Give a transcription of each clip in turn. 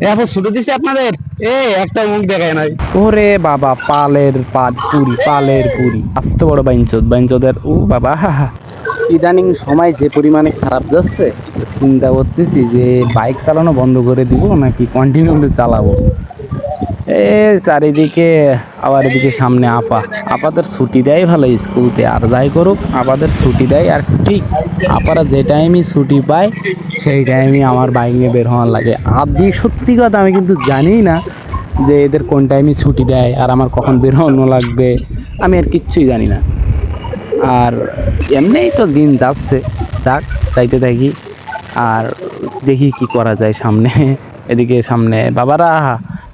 এরপর ছুটি দিছে আপনাদের? এ, একটা মুখ দেখায় নাই। ওরে বাবা, পালের পাট পুরি, পালের পুরি। আস্তে বড় বাইঞ্চোদ বাইঞ্চোদের ও বাবা, হা ইদানিং সময় যে পরিমাণে খারাপ যাচ্ছে, চিন্তা করতেছি যে বাইক চালানো বন্ধ করে দিব নাকি কন্টিনিউ চালাবো? এ, চারিদিকে আবার এদিকে সামনে আপা। আপাদের ছুটি দেয় ভালো স্কুলতে, আর যাই করুক, আপাদের ছুটি দেয়, আর ঠিক আপারা যে টাইমই ছুটি পায়, সেই টাইমই আমার বাইক নিয়ে বের হওয়ার লাগে। আদি সত্যি কথা আমি কিন্তু জানি না যে এদের কোন টাইমে ছুটি দেয়, আর আমার কখন বের হওয়ানো লাগবে, আমি আর কিচ্ছুই জানি না। আর এমনিই তো দিন যাচ্ছে, যাক, যাইতে থাকি, আর দেখি কি করা যায় সামনে, এদিকে সামনে বাবারা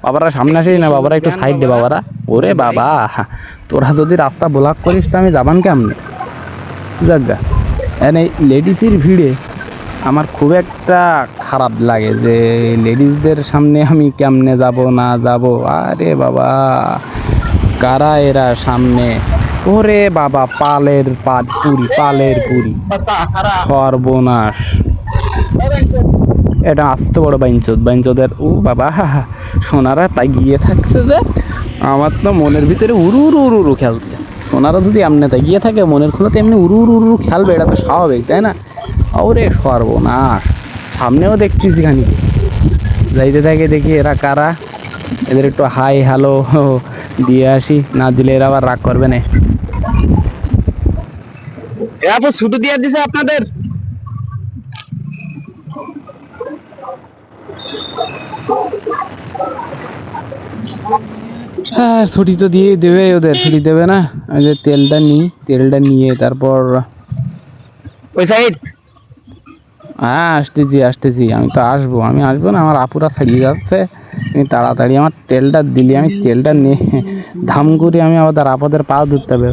বাবারা সামনে আসেই না, বাবারা একটু সাইড দে বাবারা। ওরে বাবা, তোরা যদি রাস্তা ব্লক করিস তো আমি যাবান কেমনে? যাজ্ঞা এনে লেডিসের ভিড়ে আমার খুব একটা খারাপ লাগে যে লেডিসদের সামনে আমি কেমনে যাব, না যাব। আরে বাবা, কারা এরা সামনে? ওরে বাবা, পালের পাট পুরি, পালের পুরি। সর্বনাশ। এটা আসতে বড় বাইঞ্চোদ বাইঞ্চোদের ও বাবা হা হা সোনারা তাই গিয়ে থাকছে যে, আমার তো মনের ভিতরে উরু উরু উরু উরু খেলতে সোনারা যদি এমনি তাই গিয়ে থাকে, মনের খুলোতে এমনি উরু উরু উরু খেলবে এটা তো স্বাভাবিক, তাই না? ওরে সর্বনাশ। সামনেও দেখতেছি খানি যাইতে থাকে দেখি এরা কারা? এদের একটু হাই হ্যালো দিয়ে আসি, না দিলে এরা আবার রাগ করবে না। এরপর ছুটি দিয়ে দিছে আপনাদের। হ্যাঁ ছুটি তো দিয়ে দেবে ওদের ছুটি দেবে না। আমি যে তেলটা নিই তেলটা নিয়ে তারপর ওই সাইড হ্যাঁ আসতেছি আসতেছি। আমি তো আসব আমি আসব না আমার আপুরা ছাড়িয়ে যাচ্ছে। তুমি তাড়াতাড়ি আমার তেলটা দিলি আমি তেলটা নিয়ে ধাম করে আমি আবার আপদের পা ধরতে হবে।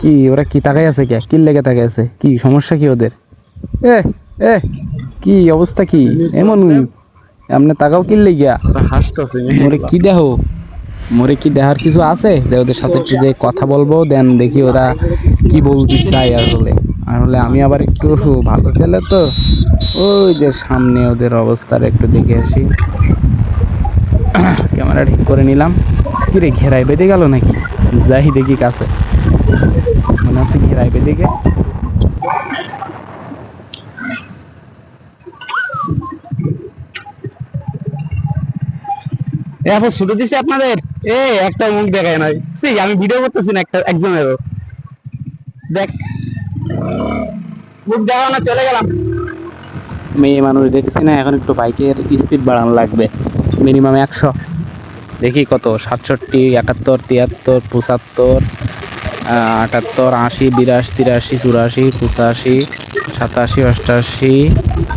কি ওরা কি তাকাই আছে কে? কি লেগে তাকাই আছে? কি সমস্যা কি ওদের? এ এ কি অবস্থা কি? এমন এমনি তাকাও কি লেগিয়া? হাসতেছে মোরে কি দেহ? মোরে কি দেহার কিছু আছে? যে ওদের সাথে একটু যে কথা বলব দেন দেখি ওরা কি বলতে চাই আসলে। আসলে আমি আবার একটু ভালো ছেলে তো। ওই যে সামনে ওদের অবস্থার একটু দেখে আসি। ক্যামেরা ঠিক করে নিলাম। কি রে ঘেরাই বেঁধে গেল নাকি? যাই দেখি কাছে। মনে আছে ঘেরাই বেঁধে গে এরপর ছুটি দিছে আপনাদের? এ একটা মুখ দেখায় নাই। সেই আমি ভিডিও করতেছি না, একটা, একজনেরও। দেখ। মুখ দেখাও না, চলে গেলাম। মেয়ে মানুষ দেখছি না, এখন একটু বাইকের স্পিড বাড়ানো লাগবে। মিনিমাম একশো। দেখি কত, সাতষট্টি, একাত্তর, তিয়াত্তর, পঁচাত্তর আটাত্তর, আশি, বিরাশি, তিরাশি, চুরাশি, পঁচাশি, সাতাশি, অষ্টাশি,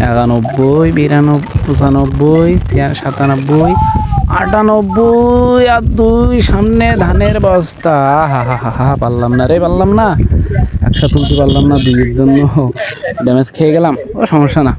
একানব্বই, বিরানব্বই, পঁচানব্বই সাতানব্বই আটানব্বই আর দুই, সামনে ধানের বস্তা। হা হা হা হা, পারলাম না রে, পারলাম না। একসাথে তুলতে পারলাম না দুইয়ের জন্য। ড্যামেজ খেয়ে গেলাম। ও, সমস্যা না।